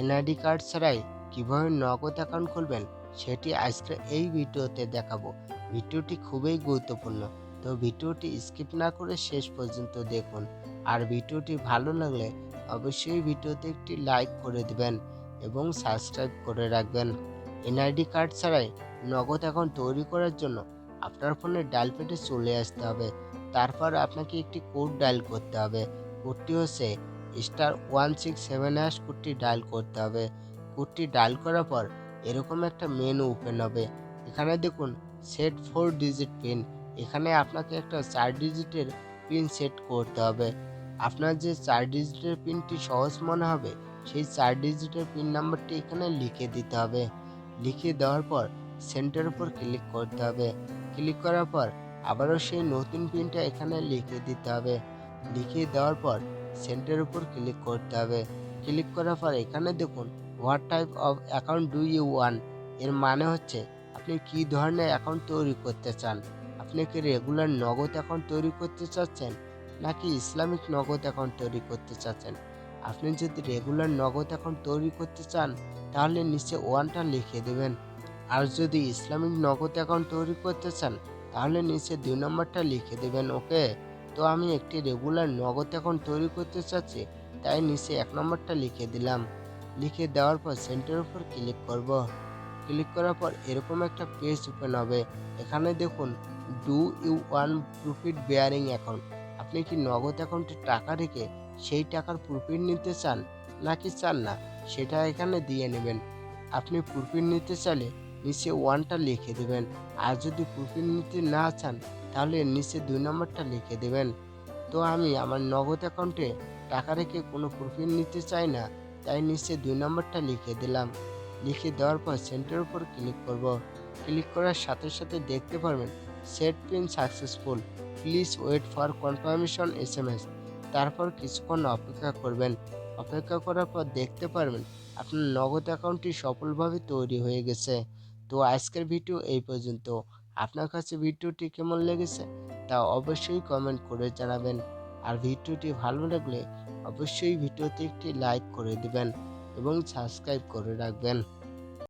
NID card ছাড়াই কীভাবে নগদ অ্যাকাউন্ট খুলবেন সেটি আজকে এই ভিডিওতে দেখাবো। ভিডিওটি খুবই গুরুত্বপূর্ণ। তো ভিডিওটি স্কিপ না করে শেষ পর্যন্ত দেখুন। আর ভিডিওটি ভালো লাগলে অবশ্যই ভিডিওতে একটি লাইক করে দেবেন এবং সাবস্ক্রাইব করে রাখবেন। এনআইডি কার্ড ছাড়াই নগদ অ্যাকাউন্ট তৈরি করার জন্য আপনার ফোনে ডায়াল প্যাডে চলে আসতে হবে। তারপর আপনাকে একটি কোড ডায়াল করতে হবে। কোডটি হচ্ছে star one six seven hash কোডটি ডায়াল করতে হবে। কোডটি ডায়াল করার পর এরকম একটা মেনু ওপেন হবে। এখানে দেখুন সেট ফোর ডিজিট পিন এখানে আপনাকে একটা চার ডিজিটের পিন সেট করতে হবে। আপনার যে চার ডিজিটের পিনটি সহজ মনে হবে, সেই চার ডিজিটের পিন নাম্বারটি এখানে লিখে দিতে হবে। লিখে দেওয়ার পর সেন্টার উপর ক্লিক করতে হবে। ক্লিক করার পর আবারও সেই নতুন পিনটা এখানে লিখে দিতে হবে। লিখে দেওয়ার পর সেন্টার উপর ক্লিক করতে হবে। ক্লিক করার পর এখানে দেখুন what type of account do you ওয়ানের মানে হচ্ছে, আপনি কি ধরনের অ্যাকাউন্ট তৈরি করতে চান? আপনি কি রেগুলার নগদ অ্যাকাউন্ট তৈরি করতে চাচ্ছেন, নাকি ইসলামিক নগদ অ্যাকাউন্ট তৈরি করতে চাচ্ছেন? আপনি যদি রেগুলার নগদ অ্যাকাউন্ট তৈরি করতে চান, তাহলে নিচে ওয়ানটা লিখে দেবেন। আর যদি ইসলামিক নগদ অ্যাকাউন্ট তৈরি করতে চান, তাহলে নিচে দুই নম্বরটা লিখে দেবেন ওকে তো আমি একটি রেগুলার নগদ অ্যাকাউন্ট তৈরি করতে চাচ্ছি, তাই নিচে এক নম্বরটা লিখে দিলাম। লিখে দেওয়ার পর সেন্টার উপর ক্লিক করব। ক্লিক করার পর এরকম একটা পেজ ওপেন হবে। এখানে দেখুন do you want profit bearing account আপনি কি নগদ অ্যাকাউন্টে টাকা রেখে সেই টাকার প্রফিট নিতে চান? নাকি চান না? সেটা এখানে দিয়ে নেবেন। আপনি প্রফিট নিতে চাইলে নিচে ওয়ানটা লিখে দেবেন। আর যদি প্রফিট নিতে না চান তাহলে নিচে দুই নম্বরটা লিখে দেবেন। তো আমি আমার নগদ অ্যাকাউন্টে টাকা রেখে কোনো প্রফিট নিতে চাই না, তাই নিচে দুই নম্বরটা লিখে দিলাম। লিখে দেওয়ার পর সেন্টার উপর ক্লিক করব। ক্লিক করার সাথে সাথে দেখতে পারবেন set pin successful please wait for confirmation S M S তারপর কিছুক্ষণ অপেক্ষা করবেন। অপেক্ষা করার পর দেখতে পারবেন, আপনার নগদ অ্যাকাউন্টটি সফলভাবে তৈরি হয়ে গেছে। তো আজকের ভিডিও এই পর্যন্ত। আপনার কাছে ভিডিওটি কেমন লেগেছে তা অবশ্যই কমেন্ট করে জানাবেন। আর ভিডিওটি ভালো লাগলে অবশ্যই ভিডিওতে একটি লাইক করে দিবেন এবং সাবস্ক্রাইব করে রাখবেন।